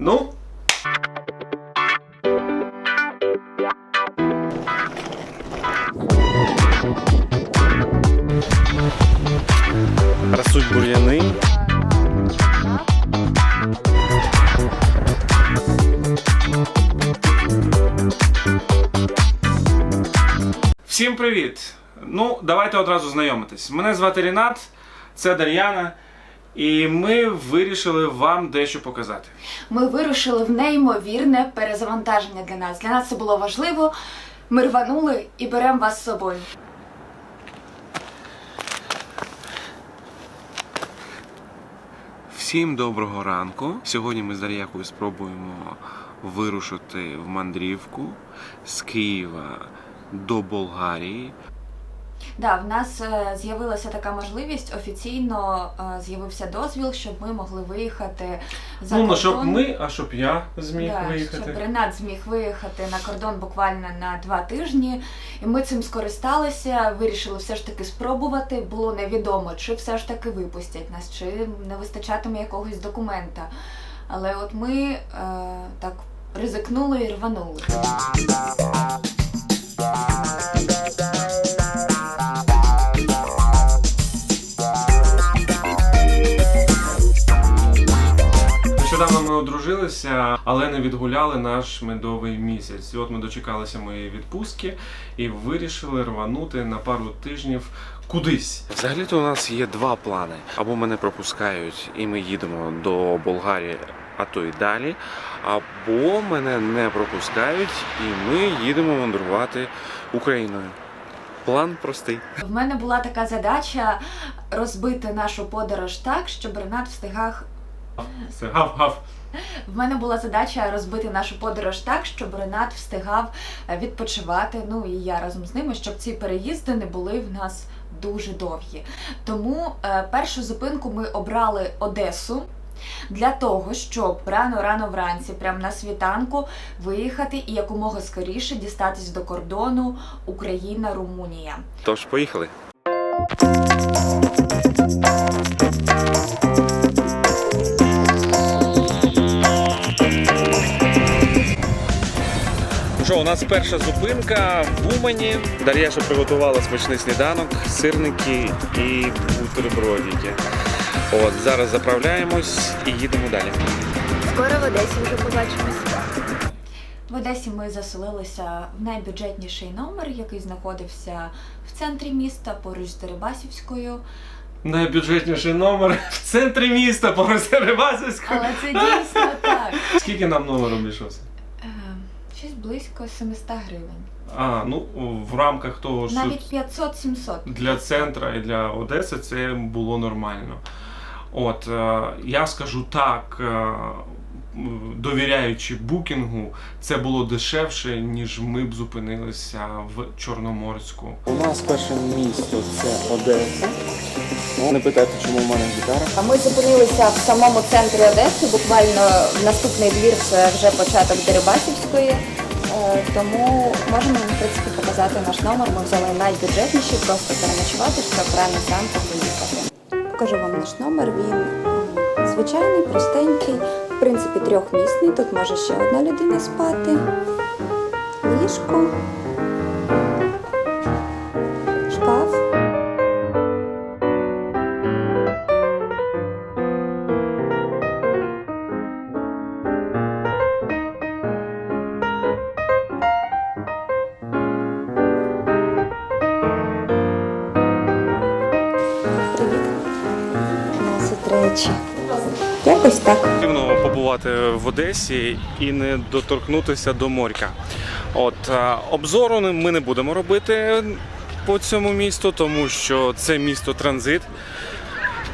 Ну. Ростуть бур'яни. Всім привіт! Ну, давайте одразу знайомитись. Мене звати Рінат, це Дар'яна, І ми вирішили вам дещо показати. Ми вирушили в неймовірне перезавантаження для нас. Для нас це було важливо. Ми рванули і беремо вас з собою. Всім доброго ранку. Сьогодні ми з Дар'якою спробуємо вирушити в мандрівку з Києва до Болгарії. Да, в нас е, з'явилася така можливість. Офіційно е, з'явився дозвіл, щоб ми могли виїхати за ну, не кордон. щоб ми, а щоб я зміг Да, виїхати. Щоб Ренат зміг виїхати на кордон буквально на два тижні, і ми цим скористалися. Вирішили все ж таки спробувати. Було невідомо, чи все ж таки випустять нас, чи не вистачатиме якогось документа. Але от ми е, так ризикнули і рванули. Одружилися, але не відгуляли наш медовий місяць. І от ми дочекалися моєї відпустки і вирішили рванути на пару тижнів кудись. Взагалі-то у нас є два плани: або мене пропускають, і ми їдемо до Болгарії, а то й далі, або мене не пропускають, і ми їдемо мандрувати Україною. План простий. В мене була така задача розбити нашу подорож так, щоб Ренат встигав. Гав-гав. В мене була задача розбити нашу подорож так, щоб Ренат встигав е, відпочивати. Ну і я разом з ними, щоб ці переїзди не були в нас дуже довгі. Тому е, першу зупинку ми обрали Одесу. Для того, щоб рано-рано вранці, прямо на світанку, виїхати і якомога скоріше дістатись до кордону Україна-Румунія. Тож, поїхали. Що, у нас перша зупинка в Умані. Дар'яша приготувала смачний сніданок, сирники і бутербродики. От зараз заправляємось і їдемо далі. Скоро в Одесі вже побачимося. В Одесі ми заселилися в найбюджетніший номер, який знаходився в центрі міста поруч з Дерибасівською. Найбюджетніший номер в центрі міста по Рибасівську. Але це дійсно так. Скільки нам номер обійшовся? Щось близько 700 гривень. А, ну в рамках того, що Навіть 500-700. для центра і для Одеси це було нормально. От е, я скажу так, е, довіряючи букінгу, це було дешевше, ніж ми б зупинилися в Чорноморську. У нас перше місто це Одеса. Ну, Не питайте, чому в мене гітара. Ми зупинилися в самому центрі Одеси. Буквально наступний двір це вже початок Дерибасівської. Е, Тому можемо в принципі показати наш номер. Ми взяли найбюджетніший, просто переночувати, щоб рано зранку поїхати. Покажу вам наш номер. Він звичайний, простенький, принципі, трьохмісний. Тут може ще одна людина спати. Ліжко, Якось так. Дивно побувати в Одесі і не доторкнутися до моря. От е, обзору ми не будемо робити по цьому місту, тому що це місто транзит.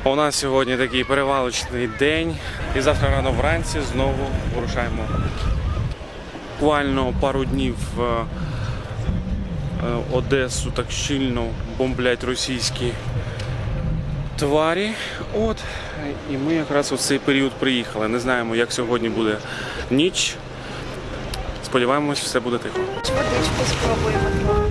У нас сьогодні такий перевалочний день, і завтра рано вранці знову вирушаємо. Буквально пару днів е, Одесу так щільно бомблять російські тварі. От, і ми якраз у цей період приїхали. Не знаємо, як сьогодні буде ніч. Сподіваємось, все буде тихо. Водичку спробуємо.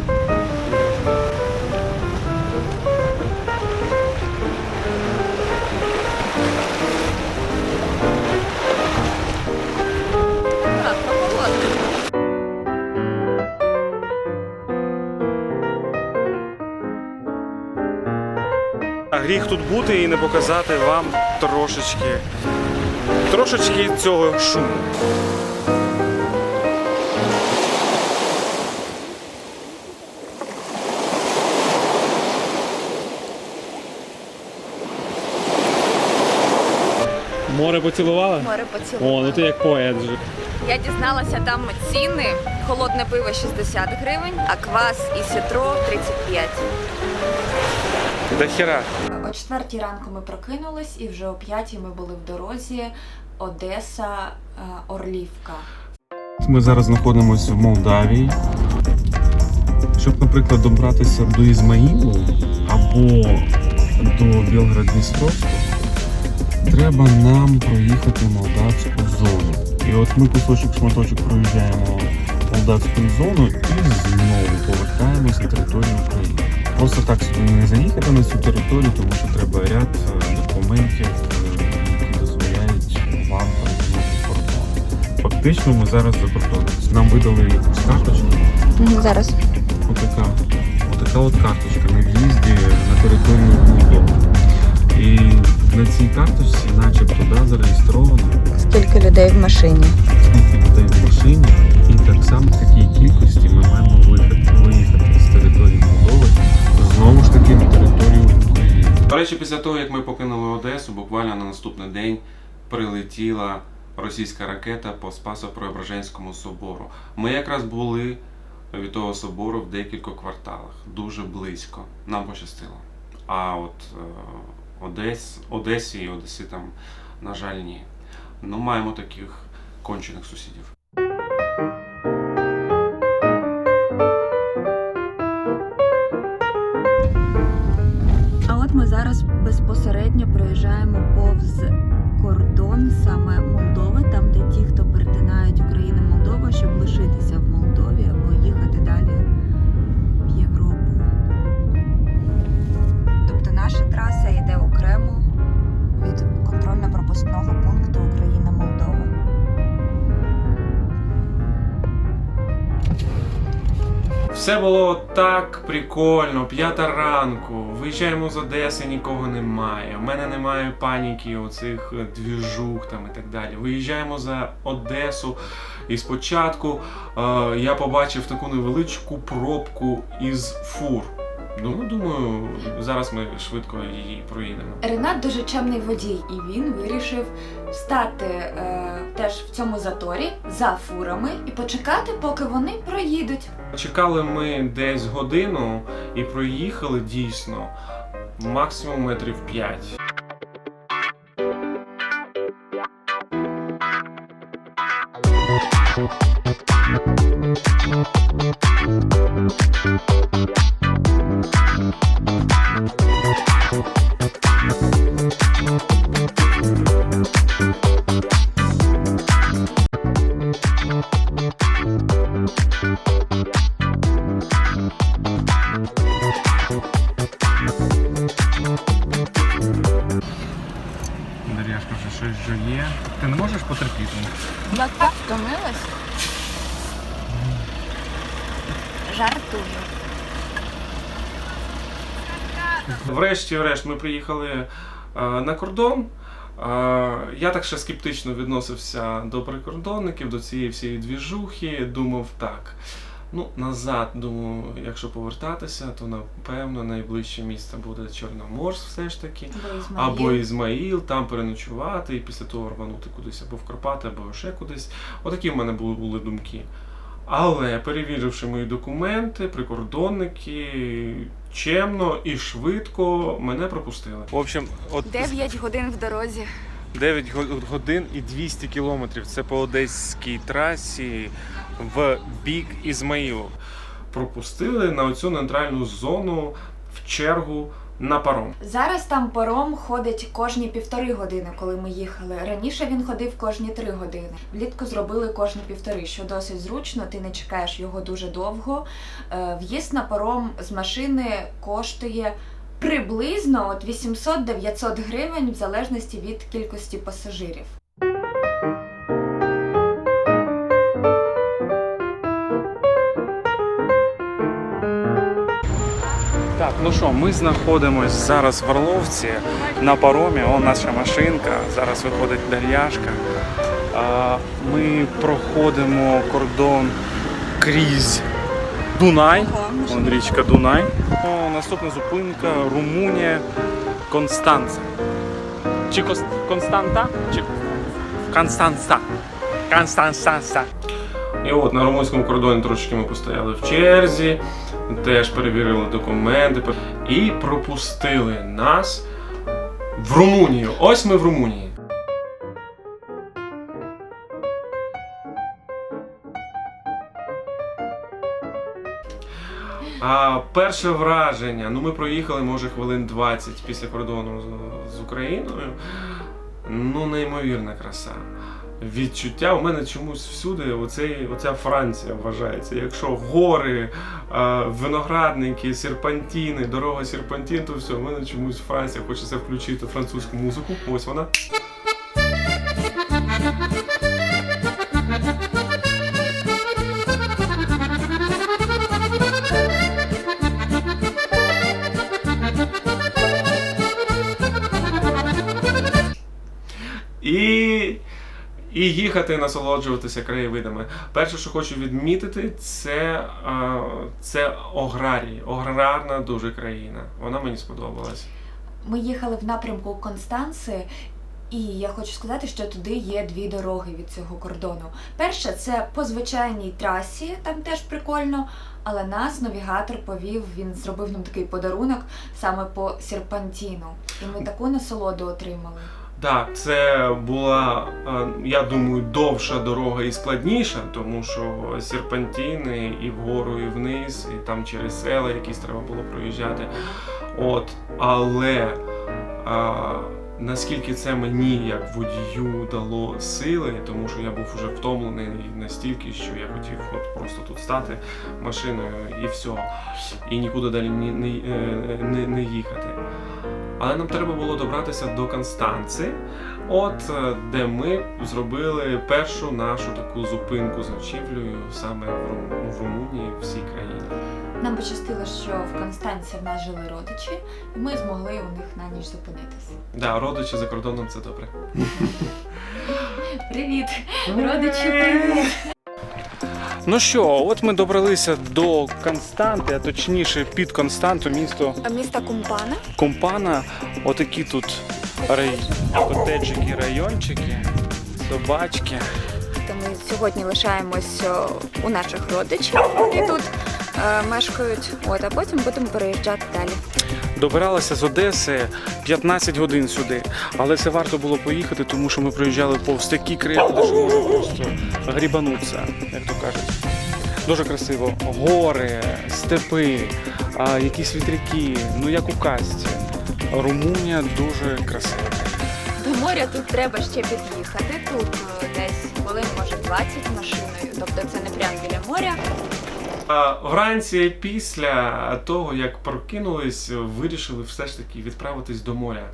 Гріх тут бути і не показати вам трошечки, трошечки цього шуму. Море поцілувала? Море О, ну ти як поет вже. Я дізналася там ціни. Холодне пиво 60 гривень, а квас і ситро 35. До хера. О четвертій ранку ми прокинулись і вже о п'ятій ми були в дорозі Одеса, е, Орлівка. Ми зараз знаходимося в Молдавії. Щоб, наприклад, добратися до Ізмаїлу або до Білгород-Дністровського, треба нам проїхати молдавську зону. І от ми кусочок шматочок проїжджаємо молдавську зону і знову повертаємось на територію України. Просто так не заїхати на цю територію, тому що треба ряд е, документів, е, які дозволяють вам перетнути кордон. Фактично ми зараз за кордоном. Нам видали якусь карточку. Зараз. Отака, отака от карточка на в'їзді на територію Молдови. І на цій карточці, начебто, да, зареєстровано Скільки людей в машині? скільки людей в машині, і так само в такій кількості ми маємо виїхати, знову ж таки на територію України. До речі, після того, як ми покинули Одесу, буквально на наступний день прилетіла російська ракета по Спасо-Преображенському собору. Ми якраз були від того собору в декількох кварталах, дуже близько. Нам пощастило. А от е, Одес, Одесі і Одеситам, на жаль, ні. Ну, маємо таких кончених сусідів. Наша траса йде окремо від контрольно-пропускного пункту Україна-Молдова. Все було так прикольно, п'ята ранку. Виїжджаємо з Одеси, нікого немає. У мене немає паніки, оцих двіжух там і так далі. Виїжджаємо за Одесу, і спочатку е, я побачив таку невеличку пробку із фур. Ну, думаю, зараз ми швидко її проїдемо. Ренат дуже чемний водій, і він вирішив стати е, теж в цьому заторі за фурами і почекати, поки вони проїдуть. Чекали ми десь годину і проїхали дійсно максимум метрів 5. Врешті-решт ми приїхали е, на кордон. Е, я так ще скептично відносився до прикордонників, до цієї всієї двіжухи. Думав так. Ну, назад, думаю, якщо повертатися, то напевно найближче місце буде Чорноморськ все ж таки. Або Ізмаїл, там переночувати і після того рванути кудись або в Карпати, або ще кудись. Отакі в мене були, були думки. Але перевіривши мої документи, прикордонники чемно і швидко мене пропустили. В общем, от 9 годин в дорозі. 9 годин і 200 кілометрів. Це по одеській трасі в бік Ізмаїлу. Пропустили на оцю нейтральну зону в чергу на паром. Зараз там паром ходить кожні півтори години, коли ми їхали. Раніше він ходив кожні три години. Влітку зробили кожні півтори, що досить зручно. Ти не чекаєш його дуже довго. Е, В'їзд на паром з машини коштує. Приблизно от 800-900 гривень в залежності від кількості пасажирів. Так, ну що, ми знаходимось зараз в Орловці на паромі. О, наша машинка. Зараз виходить Дар'яшка. Ми проходимо кордон крізь Дунай. Вон річка Дунай. О, наступна зупинка Румунія Констанца. Чи Константа? Чи Констанца? Констанца. І от на румунському кордоні трошечки ми постояли в черзі, теж перевірили документи і пропустили нас в Румунію. Ось ми в Румунії. А перше враження, ну ми проїхали, може, хвилин 20 після кордону з, Україною. Ну, неймовірна краса. Відчуття у мене чомусь всюди оцей, оця Франція вважається. Якщо гори, е, виноградники, серпантіни, дорога серпантін, то все, у мене чомусь Франція хочеться включити французьку музику. Ось вона. І їхати насолоджуватися краєвидами. Перше, що хочу відмітити, це, це Ограрії. Ограрна дуже країна. Вона мені сподобалась. Ми їхали в напрямку Констанци, і я хочу сказати, що туди є дві дороги від цього кордону. Перша це по звичайній трасі, там теж прикольно. Але нас навігатор повів, він зробив нам такий подарунок саме по серпантіну. І ми таку насолоду отримали. Так, це була, е, я думаю, довша дорога і складніша, тому що серпантіни і вгору, і вниз, і там через села якісь треба було проїжджати. От, але а, наскільки це мені як водію дало сили, тому що я був вже втомлений настільки, що я хотів от просто тут стати машиною і все, і нікуди далі не, не, е, не, не їхати. Але нам треба було добратися до Констанци, от е, де ми зробили першу нашу таку зупинку з ночівлею саме в, Рум- в Румунії, в всій країні. Нам пощастило, що в Констанці в нас жили родичі, і ми змогли у них на ніч зупинитися. Да, родичі за кордоном це добре. Привіт! Родичі, привіт! Ну що, от ми добралися до Константи, а точніше під Константу, місто Міста Кумпана. Компана. Отакі тут рай... котеджики, райончики, собачки. То ми сьогодні лишаємось о, у наших родичів, які тут е, мешкають. От, а потім будемо переїжджати далі. Добиралися з Одеси 15 годин сюди, але це варто було поїхати, тому що ми проїжджали повз такі краєвиди, що можна просто грібанутися, як то кажуть. Дуже красиво. Гори, степи, якісь вітряки, ну як у казці. Румунія дуже красива. До моря тут треба ще під'їхати. Тут е, десь хвилин, може 20 машиною. Тобто це не прямо біля моря. Вранці після того, як прокинулись, вирішили все ж таки відправитись до моря.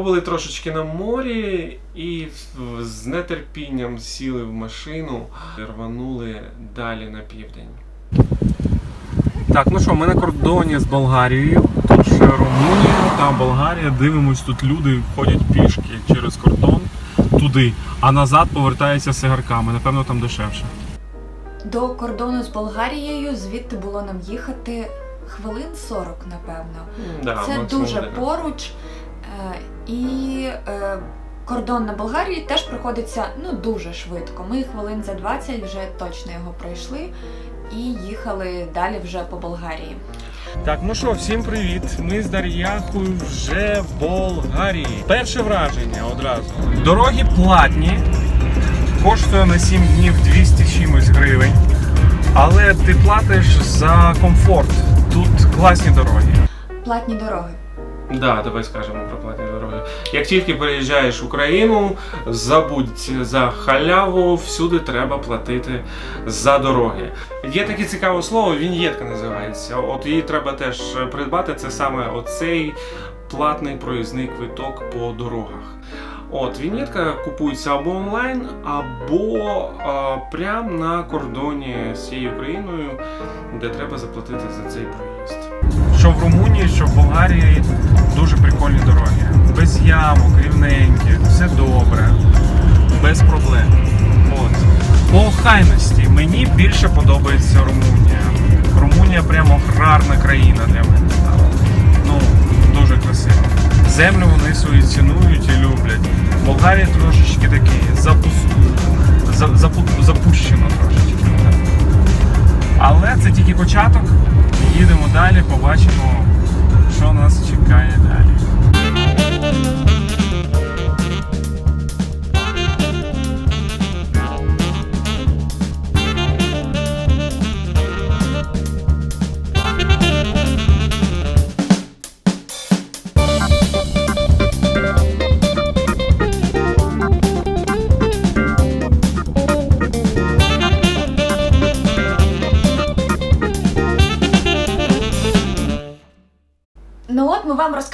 Побули трошечки на морі і з нетерпінням сіли в машину і рванули далі на південь. Так, ну що, ми на кордоні з Болгарією. Тут ще Румунія та Болгарія. Дивимось, тут люди ходять пішки через кордон туди, а назад повертаються сигарками. Напевно, там дешевше. До кордону з Болгарією звідти було нам їхати хвилин 40, напевно. Да, Це дуже поруч. І е, кордон на Болгарії теж проходиться ну дуже швидко. Ми хвилин за 20 вже точно його пройшли і їхали далі вже по Болгарії. Так, ну що, всім привіт. Ми з Дар'яхою вже в Болгарії. Перше враження одразу. Дороги платні. Коштує на 7 днів 200 чимось гривень. Але ти платиш за комфорт. Тут класні дороги. Платні дороги. Да, давай скажемо про платні дороги. Як тільки переїжджаєш в Україну, забудь за халяву, всюди треба платити за дороги. Є таке цікаве слово, віньєтка називається. От її треба теж придбати. Це саме оцей платний проїзний квиток по дорогах. От, вінєтка купується або онлайн, або а, прямо на кордоні з цією країною, де треба заплатити за цей проїзд. Що в Румунії, що в Болгарії дуже прикольні дороги. Без ямок, рівненькі, все добре, без проблем. От. По охайності мені більше подобається Румунія. Румунія прямо гарна країна для мене стала. Ну, дуже красиво. Землю вони свою цінують і люблять. Болгарія трошечки такий запус... за- запу- запущено трошечки. Але це тільки початок. Їдемо далі, побачимо, що нас чекає далі.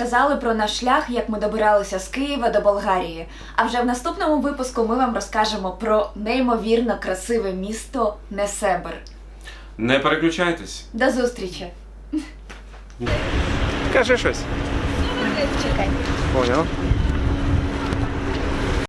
Розказали про наш шлях, як ми добиралися з Києва до Болгарії. А вже в наступному випуску ми вам розкажемо про неймовірно красиве місто Несебр. Не переключайтесь. До зустрічі! Кажи щось. Чекай. Поняв.